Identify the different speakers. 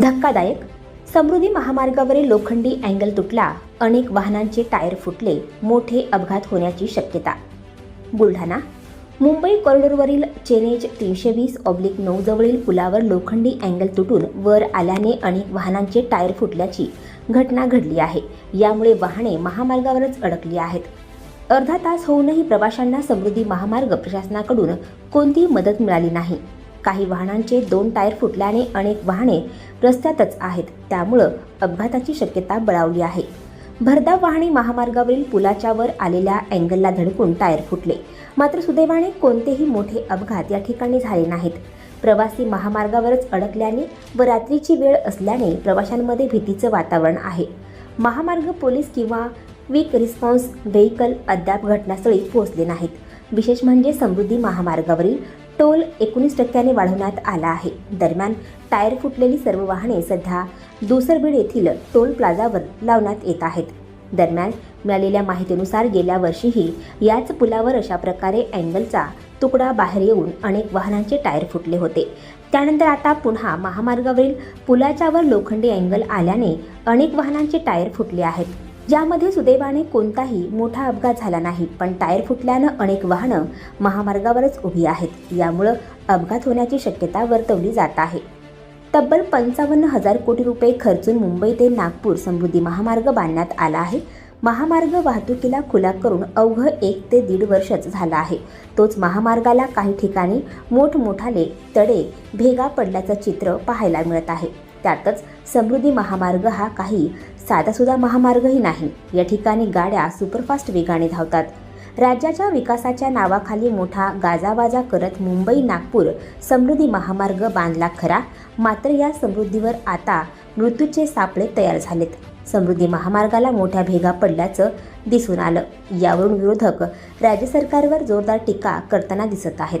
Speaker 1: धक्कादायक. समृद्धी महामार्गावरील लोखंडी अँगल तुटला. अनेक वाहनांचे टायर फुटले. मोठे अपघात होण्याची शक्यता. बुलढाणा. मुंबई कॉरिडॉरवरील चेनेज तीनशे वीस ऑब्लिक नऊ जवळील पुलावर लोखंडी अँगल तुटून वर आल्याने अनेक वाहनांचे टायर फुटल्याची घटना घडली आहे. यामुळे वाहने महामार्गावरच अडकली आहेत. अर्धा तास होऊनही प्रवाशांना समृद्धी महामार्ग प्रशासनाकडून कोणतीही मदत मिळाली नाही. काही वाहनांचे दोन टायर फुटल्याने अनेक वाहने रस्त्यातच आहेत. त्यामुळं अपघाताची शक्यता बळावली आहे. भरधाव वाहने महामार्गावरील पुलाच्या वर आलेल्या अँगलला धडकून टायर फुटले. मात्र सुदैवाने कोणतेही मोठे अपघात या ठिकाणी झाले नाहीत. प्रवासी महामार्गावरच अडकल्याने व रात्रीची वेळ असल्याने प्रवाशांमध्ये भीतीचं वातावरण आहे. महामार्ग पोलीस किंवा क्विक रिस्पॉन्स व्हेकल अद्याप घटनास्थळी पोहोचले नाहीत. विशेष म्हणजे समृद्धी महामार्गावरील टोल एकोणीस टक्क्याने वाढवण्यात आला आहे. दरम्यान टायर फुटलेली सर्व वाहने सध्या दुसरबीड येथील टोल प्लाझावर लावण्यात येत आहेत. दरम्यान मिळालेल्या माहितीनुसार गेल्या वर्षीही याच पुलावर अशा प्रकारे अँगलचा तुकडा बाहेर येऊन अनेक वाहनांचे टायर फुटले होते. त्यानंतर आता पुन्हा महामार्गावरील पुलाच्यावर लोखंडी अँगल आल्याने अनेक वाहनांचे टायर फुटले आहेत. ज्यामध्ये सुदैवाने कोणताही मोठा अपघात झाला नाही पण टायर फुटल्यानं अनेक वाहनं महामार्गावरच उभी आहेत. यामुळं अपघात होण्याची शक्यता वर्तवली जात आहे. तब्बल पंचावन्न हजार कोटी रुपये खर्चून मुंबई ते नागपूर समृद्धी महामार्ग बांधण्यात आला आहे. महामार्ग वाहतुकीला खुला करून अवघं एक ते दीड वर्षच झालं आहे. तोच महामार्गाला काही ठिकाणी मोठमोठाले तडे भेगा पडल्याचं चित्र पाहायला मिळत आहे. त्यातच समृद्धी महामार्ग हा काही साधासुद्धा महामार्गही नाही. या ठिकाणी गाड्या सुपरफास्ट वेगाने धावतात. राज्याच्या विकासाच्या नावाखाली मोठा गाजावाजा करत मुंबई नागपूर समृद्धी महामार्ग बांधला खरा मात्र या समृद्धीवर आता मृत्यूचे सापळे तयार झालेत. समृद्धी महामार्गाला मोठ्या भेगा पडल्याचं दिसून आलं. यावरून विरोधक राज्य सरकारवर जोरदार टीका करताना दिसत आहेत.